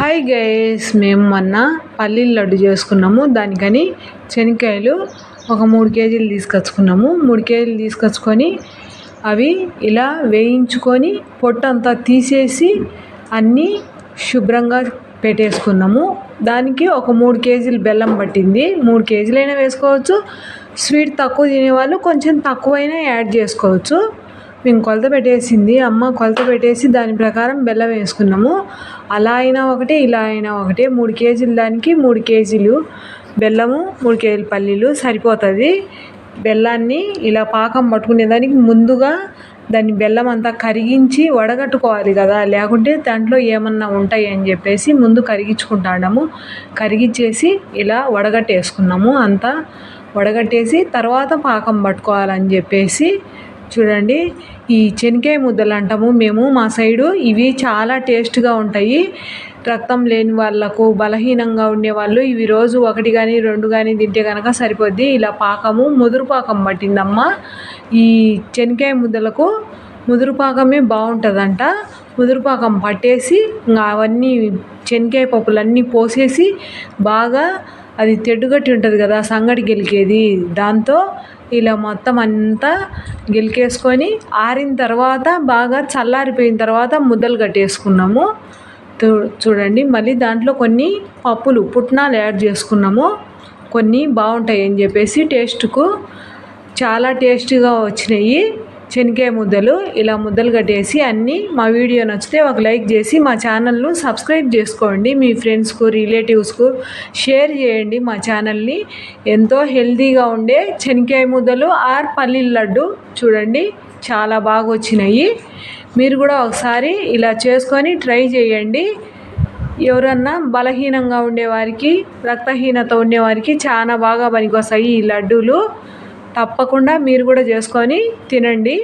Hi guys మేము మొన్న పల్లీల లడ్డు చేసుకున్నాము. దానికని శనక్కాయలు ఒక మూడు కేజీలు తీసుకొచ్చుకున్నాము. మూడు కేజీలు తీసుకొచ్చుకొని అవి ఇలా వేయించుకొని పొట్టంతా తీసేసి అన్నీ శుభ్రంగా పెట్టేసుకున్నాము. దానికి ఒక మూడు కేజీలు బెల్లం పట్టింది. మూడు కేజీలైనా వేసుకోవచ్చు. స్వీట్ తక్కువ తినేవాళ్ళు కొంచెం తక్కువైనా యాడ్ చేసుకోవచ్చు. మేము కొలత పెట్టేసింది అమ్మ కొలత పెట్టేసి దాని ప్రకారం బెల్లం వేసుకున్నాము. అలా అయినా ఒకటే ఇలా అయినా ఒకటే. మూడు కేజీలు దానికి మూడు కేజీలు బెల్లము మూడు కేజీలు పల్లీలు సరిపోతుంది. బెల్లాన్ని ఇలా పాకం పట్టుకునే దానికి ముందుగా దాన్ని బెల్లం అంతా కరిగించి వడగట్టుకోవాలి కదా. లేకుంటే దాంట్లో ఏమన్నా ఉంటాయి అని చెప్పేసి ముందు కరిగించుకుంటాము కరిగించేసి ఇలా వడగట్టేసుకున్నాము అంతా. వడగట్టేసి తర్వాత పాకం పట్టుకోవాలని చెప్పేసి చూడండి ఈ చెనికాయ ముద్దలు అంటాము మేము మా సైడు ఇవి చాలా టేస్ట్గా ఉంటాయి. రక్తం లేని వాళ్ళకు బలహీనంగా ఉండేవాళ్ళు ఇవి రోజు ఒకటి కానీ రెండు కానీ తింటే కనుక సరిపోద్ది. ఇలా పాకము ముదురు పాకం పట్టిందమ్మ. ఈ చెనికాయ ముద్దలకు ముదురు పాకమే బాగుంటుందంట. ముదురు పాకం పట్టేసి ఇంకా అవన్నీ చెనికాయ పప్పులన్నీ పోసేసి బాగా అది తెడ్డుగట్టి ఉంటుంది కదా సంగటి గెలికేది. దాంతో ఇలా మొత్తం అంతా గెలికేసుకొని ఆరిన తర్వాత బాగా చల్లారిపోయిన తర్వాత ముద్దలు కట్టేసుకున్నాము. చూడండి మళ్ళీ దాంట్లో కొన్ని పప్పులు పుట్నాలు యాడ్ చేసుకున్నాము. కొన్ని బాగుంటాయి అని చెప్పేసి టేస్ట్కు చాలా టేస్టీగా వచ్చినాయి. శనగకాయ ముద్దలు ఇలా ముద్దలు కట్టేసి అన్నీ మా వీడియో నచ్చితే ఒక లైక్ చేసి మా ఛానల్ను సబ్స్క్రైబ్ చేసుకోండి. మీ ఫ్రెండ్స్కు రిలేటివ్స్కు షేర్ చేయండి మా ఛానల్ని. ఎంతో హెల్తీగా ఉండే శనగకాయ ముద్దలు ఆర్ పల్లీల లడ్డు చూడండి చాలా బాగా వచ్చినాయి. మీరు కూడా ఒకసారి ఇలా చేసుకొని ట్రై చేయండి. ఎవరన్నా బలహీనంగా ఉండేవారికి రక్తహీనత ఉండేవారికి చాలా బాగా పనికొస్తాయి ఈ లడ్డూలు. తప్పకుండా మీరు కూడా చేసుకొని తినండి.